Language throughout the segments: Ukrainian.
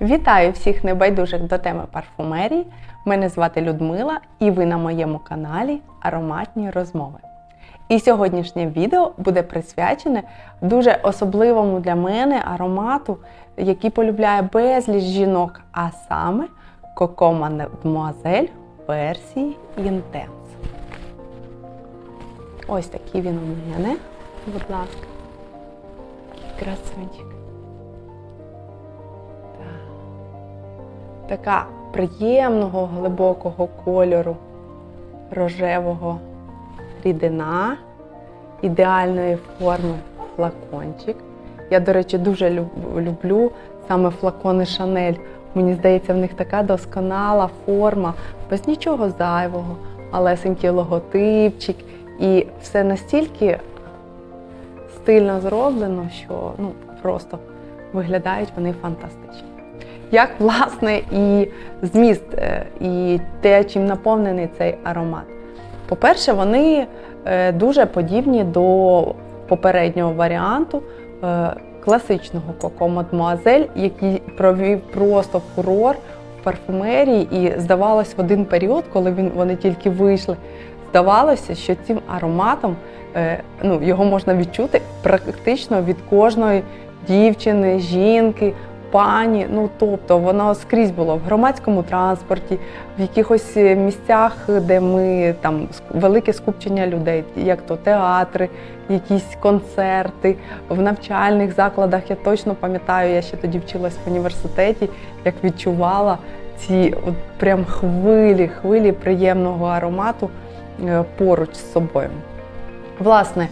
Вітаю всіх небайдужих до теми парфумерії. Мене звати Людмила, і ви на моєму каналі Ароматні розмови. І сьогодншнє відео буде присвячене дуже особливому для мене аромату, який полюбляє безліч жінок, а саме Coco Mademoiselle версії Intense. Ось такий він у мене. Будь ласка. Красунчик. Така приємного глибокого кольору рожевого рідина, ідеальної форми флакончик. Я, до речі, дуже люблю саме флакони Шанель. Мені здається, в них така досконала форма, без нічого зайвого, малесенький логотипчик. І все настільки стильно зроблено, що ну, просто виглядають вони фантастично як власне і зміст, е, і те, чим наповнений цей аромат. По-перше, вони е, дуже подібні до попереднього варіанту е, класичного Coco Mademoiselle, який провів просто фурор в парфумерії, і здавалось в один період, коли він, вони тільки вийшли, здавалося, що цим ароматом ну, його можна відчути практично від кожної дівчини, жінки пані. Ну тобто воно скрізь було в громадському транспорті, в якихось е, місцях, де ми там велике скупчення людей, як то театри, якісь концерти, в навчальних закладах. Я точно пам'ятаю, я ще тоді вчилась в університеті, як відчувала ці от прям хвилі, хвилі приємного аромату е, поруч з собою. Власне,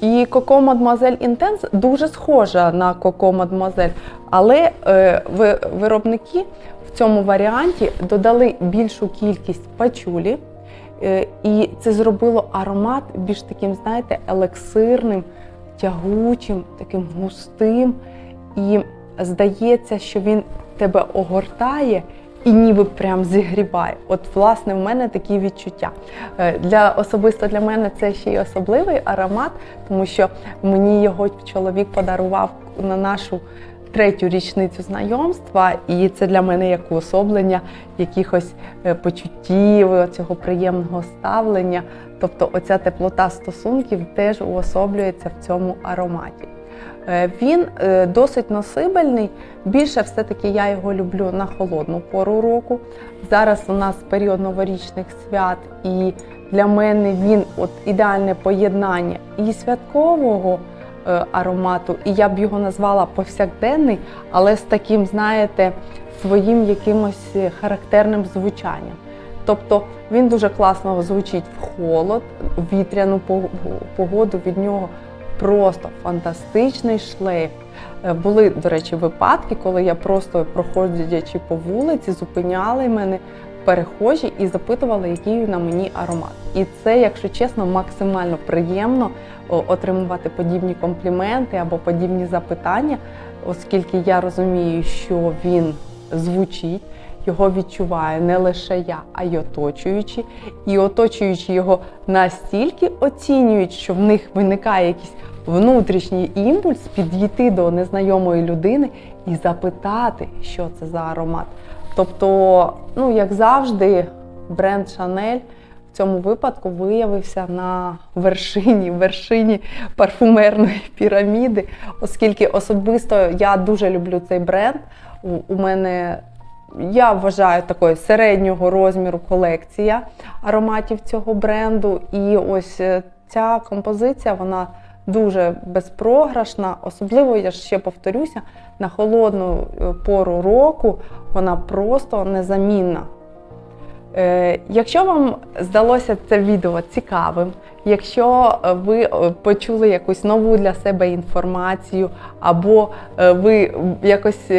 і Coco Mademoiselle Intense дуже схожа на Coco Mademoiselle, але е, виробники в цьому варіанті додали більшу кількість пачулі, е, і це зробило аромат більш таким, знаєте, елексирним, тягучим, таким густим. І здається, що він тебе огортає і ніби прям зігріває. От, власне, в мене такі відчуття. Е, для Особисто для мене це ще й особливий аромат, тому що мені його чоловік подарував на нашу третю річницю знайомства, і це для мене як уособлення якихось е, почуттів, цього приємного ставлення. Тобто оця теплота стосунків теж уособлюється в цьому ароматі. Е, він е, досить носибельний. Більше все-таки я його люблю на холодну пору року. Зараз у нас період новорічних свят, і для мене він от ідеальне поєднання і святкового е, аромату, і я б його назвала повсякденний, але з таким, знаєте, своїм якимось характерним звучанням. Тобто він дуже класно звучить в холод, в вітряну погоду від нього просто фантастичний шлейф. Е, були, до речі, випадки, коли я просто проходячи по вулиці, зупиняли мене перехожі і запитували, який на мені аромат. І це, якщо чесно, максимально приємно отримувати подібні компліменти або подібні запитання, оскільки я розумію, що він звучить. Його відчуваю не лише я, а й оточуючі. І оточуючі його настільки оцінюють, що в них виникає якийсь внутрішній імпульс підійти до незнайомої людини і запитати, що це за аромат. Тобто, ну, як завжди, бренд Chanel в цьому випадку виявився на вершині вершині парфумерної піраміди, оскільки особисто я дуже люблю цей бренд. У, у мене я вважаю такою середнього розміру колекція ароматів цього бренду. І ось е, ця композиція, вона дуже безпрограшна. Особливо, я ще повторюся, на холодну е, пору року вона просто незамінна. Е, якщо вам здалося це відео цікавим, якщо ви е, почули якусь нову для себе інформацію, або ви якось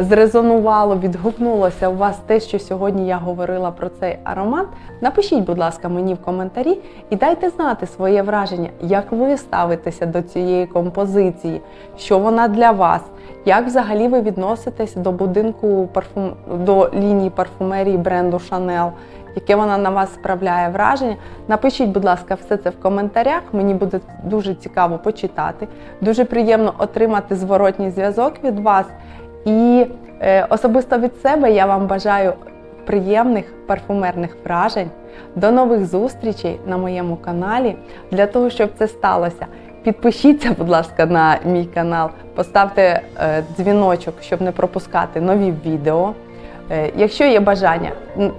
зрезонувало, відгукнулося у вас те, що сьогодні я говорила про цей аромат, напишіть, будь ласка, мені в коментарі і дайте знати своє враження, як ви ставитеся до цієї композиції, що вона для вас, як взагалі ви відноситесь до будинку парфум... до лінії парфумерії бренду Chanel, яке вона на вас справляє враження. Напишіть, будь ласка, все це в коментарях. Мені буде дуже цікаво почитати. Дуже приємно отримати зворотній зв'язок від вас. І е, особисто від себе я вам бажаю приємних парфумерних вражень. До нових зустрічей на моєму каналі. Для того, щоб це сталося, підпишіться, будь ласка, на мій канал, поставте е, дзвіночок, щоб не пропускати нові відео. Е, Якщо є бажання,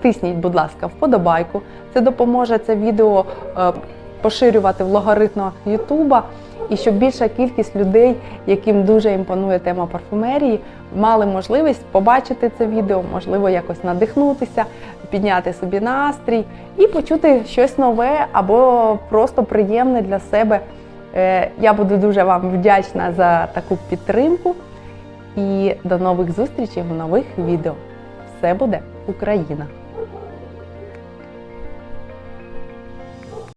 тисніть, будь ласка, вподобайку. Це допоможе це відео поширювати в логарифмах Ютуба, і щоб більша кількість людей, яким дуже імпонує тема парфумерії, мали можливість побачити це відео, можливо, якось надихнутися, підняти собі настрій і почути щось нове або просто приємне для себе. Е, Я буду дуже вам вдячна за таку підтримку. І до нових зустрічей в нових відео. Все буде Україна!